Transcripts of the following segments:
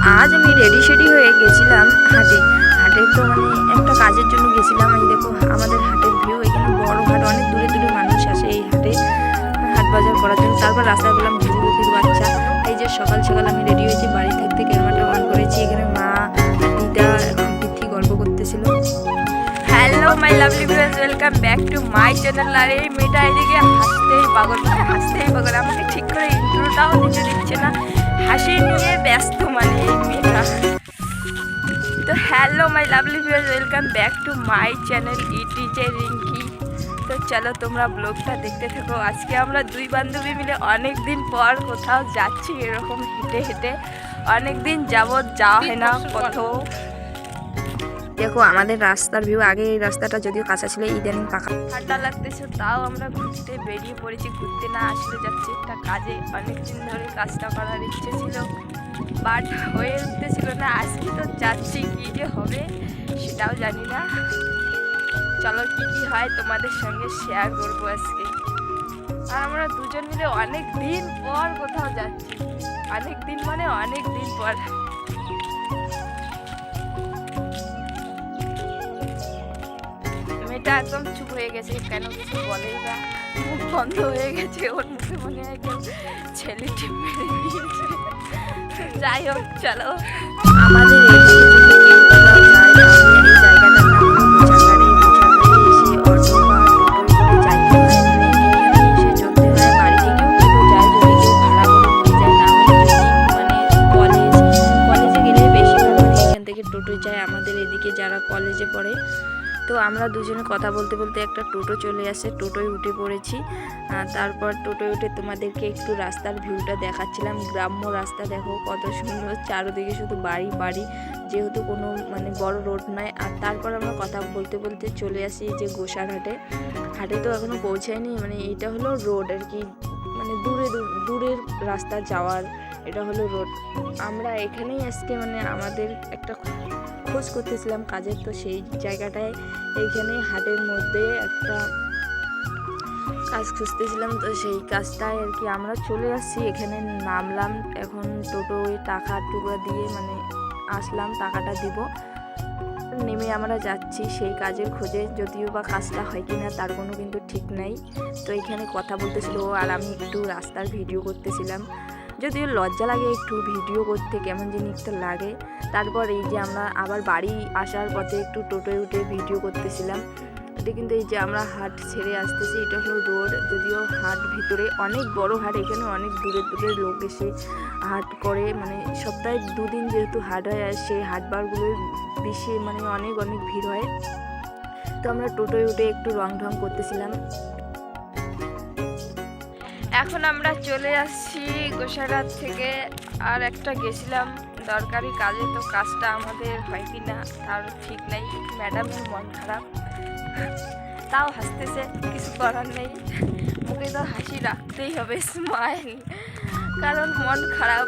আজ আমি রেডি সেডি হয়ে গেছিলাম হাটে। হাটে তো মানে একটা কাজের জন্য গেছিলাম। এই দেখো, আমাদের হাটের ভিউ এখানে বড় হাট অনেক দূরে দূরে মানুষ আসে এই হাটে, হাট বাজার করার জন্য। তারপর রাস্তায় পেলাম যুবতীর বাচ্চা। এই যে সকাল সকাল আমি রেডি হয়েছি, বাড়ি থাকতে ক্যামেরাটা অন করেছি। এখানে মা, দিদা তিথি গল্প করতেছিল। Hello my lovely viewers welcome back to my channel আর এই মেয়েটা এদিকে হাসতেই পাগল মানে হাসতেই পাগল। আমাকে ঠিক করে ইন্ট্রোটাও দিতে দিচ্ছে না। হাসি নিয়ে ব্যস্ত মানে এই তো hello my lovely viewers, welcome back to my channel ETJ Rinki. তো চলো তোমরা ব্লগটা দেখতে থাকো। আজকে আমরা দুই বান্ধবী মিলে অনেক দিন পর কোথাও যাচ্ছি এরকম হেঁটে হেঁটে। অনেক দিন যাবৎ যাওয়া হয় না কোথাও। দেখো, আমাদের রাস্তার ভিউ আগে এই রাস্তাটা যদিও কাঁচা ছিল, ইদানিং পাকা। ঠান্ডা লাগতেছে, তাও আমরা ঘুরতে বেরিয়ে পড়েছি, ঘুরতে না আসলে যাচ্ছি একটা কাজে। অনেক দিন ধরে কাজটা করার ইচ্ছে ছিল। বাট হয়ে উঠতেছিল না। আজকে তো যাচ্ছি, কী যে হবে সেটাও জানি না। চলো কী কী হয় তোমাদের সঙ্গে শেয়ার করব আজকে। আর আমরা দুজন মিলে অনেক দিন পর কোথাও যাচ্ছি। অনেক দিন মানে অনেক দিন পর। মেয়েটা একদম চুপ হয়ে গেছে, কেন কিছু বলেই না। মুখ বন্ধ হয়ে গেছে, ওর মুখে মনে হয় কেউ ছেলে টিপ মেরে দিয়েছে। যাই হোক, চলো। টোটো যায়, আমাদের এদিকে যারা কলেজে পড়ে তো আমরা দুজনে কথা বলতে বলতে একটা টোটো চলে আসে, টোটোয় উঠে পড়েছি। তারপর টোটোয় উঠে তোমাদেরকে একটু রাস্তার ভিউটা দেখাচ্ছিলাম। গ্রাম্য রাস্তা দেখো কত সুন্দর, চারদিকে শুধু বাড়ি বাড়ি। যেহেতু কোনো মানে বড় রোড নয় আর তারপর আমরা কথা বলতে বলতে চলে আসি যে গোসার হাটে হাটে তো এখনও পৌঁছায়নি মানে এটা হলো রোড আর কি। মানে দূরে দূরের রাস্তা যাওয়ার, এটা হলো রোড আমরা এখানেই আজকে মানে আমাদের একটা খোঁজ করতেছিলাম কাজের, তো সেই জায়গাটায় এইখানে হাটের মধ্যে একটা কাজ খুঁজতেছিলাম, তো সেই কাজটায় আর কি আমরা চলে আসছি। এখানে নামলাম, এখন টোটোয় টাকা টুকা দিয়ে মানে আসলাম, টাকাটা দিব। নেমে আমরা যাচ্ছি সেই কাজের খোঁজে, যদিও বা কাজটা হয় কি না তার কোনো কিন্তু ঠিক নাই। তো এখানে কথা বলতেছিল আর আমি একটু রাস্তার ভিডিও করতেছিলাম। যদিও লজ্জা লাগে একটু ভিডিও করতে কেমন জানি একটা লাগে। তারপর এই যে আমরা আবার বাড়ি আসার পথে একটু টোটোয় উঠে ভিডিও করতেছিলাম। এটা কিন্তু এই যে আমরা হাট ছেড়ে আসতেছি, এটা হলো রোড। যদিও হাট ভিতরে অনেক বড় হাট, এখানে অনেক দূরের দূরের লোক এসে হাট করে। মানে সপ্তাহে দুদিন যেহেতু হাট হয়, আর সেই হাট বারগুলোর বেশি মানে অনেক অনেক ভিড় হয়। তো আমরা টোটোয় উঠে একটু রং ঢং করতেছিলাম। এখন আমরা চলে আসছি গোসাইরাত থেকে। আর একটা গেছিলাম দরকারি কাজে, তো কাজটা আমাদের হয় কি না তার ঠিক নেই। ম্যাডামের মন খারাপ। তাও হাসতেছে, কিছু করার নেই। মুখে তো হাসি রাখতেই হবে স্মাইল কারণ মন খারাপ,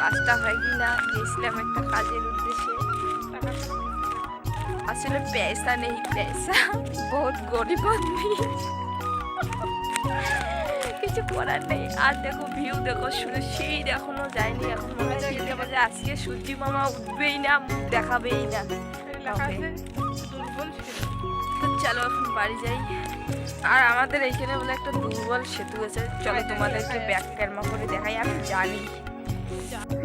কাজটা হয় কি না গেছিলাম একটা কাজের উদ্দেশ্যে। আসলে পয়সা নেই, পয়সা। বহুত গরিব আদমি। কিছু করার নেই। আর দেখো ভিউ দেখো শুধু সেই এখনও যায়নি। এখন মনে হয় তিনটে বাজে আজকে সূর্যি মামা উঠবেই না মুখ দেখাবেই না। তো চলো এখন বাড়ি যাই। আর আমাদের এইখানে বলে একটা দুর্বল সেতু আছে। চলো তোমাদেরকে ব্যাক ক্যারমা করে দেখাই আমি জানি।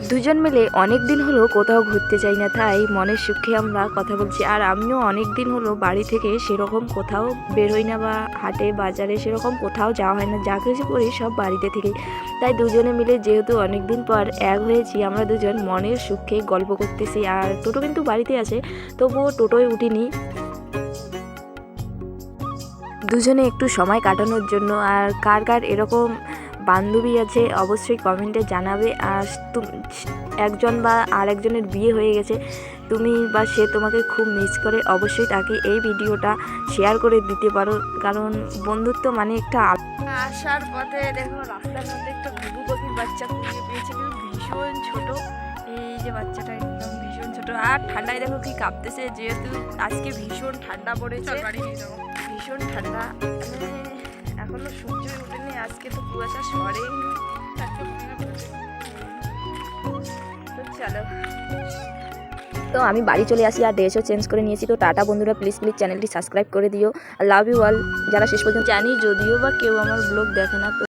দুজন মিলে অনেক দিন হলো কোথাও ঘুরতে যাই না, তাই মনের সুখে আমরা কথা বলছি। আর আমিও অনেক দিন হলো বাড়ি থেকে সেরকম কোথাও বের হই না বা হাটে, বাজারে সেরকম কোথাও যাওয়া হয় না, যা কিছু করি সব বাড়িতে থেকে। তাই দুজনে মিলে যেহেতু অনেক দিন পর এক হয়েছি, আমরা দুজন মনের সুখে গল্প করতেছি। আর টোটো কিন্তু বাড়িতে আছে, তবুও টোটোয় উঠিনি। দুজনে একটু সময় কাটানোর জন্য, আর কার কার এরকম বান্ধবী আছে অবশ্যই কমেন্টে জানাবে আর তুম- একজন বা আরেকজনের বিয়ে হয়ে গেছে তুমি বা সে তোমাকে খুব মিস করে অবশ্যই তাকে এই ভিডিওটা শেয়ার করে দিতে পারো। কারণ বন্ধুত্ব মানে একটা আসার পথে দেখো রাস্তার মধ্যে একটা ঘুঘু পাখির বাচ্চা খুঁজে পেয়েছে কিন্তু ভীষণ ছোট। এই যে বাচ্চাটা একদম ভীষণ ছোট। আর ঠান্ডায় দেখো কি কাঁপতেছে যেহেতু আজকে ভীষণ ঠান্ডা পড়েছে ভীষণ ঠান্ডা। মানে এখনও উঠেনি, আজকে তো কুয়াশা চলো। তো আমি বাড়ি চলে আসি আর ড্রেসও চেঞ্জ করে নিয়েছি। তো টাটা বন্ধুরা প্লিজ প্লিজ চ্যানেলটি সাবস্ক্রাইব করে দিও। লাভ ইউ অল যারা শেষ পর্যন্ত জানি, যদিও বা কেউ আমার ব্লগ দেখে না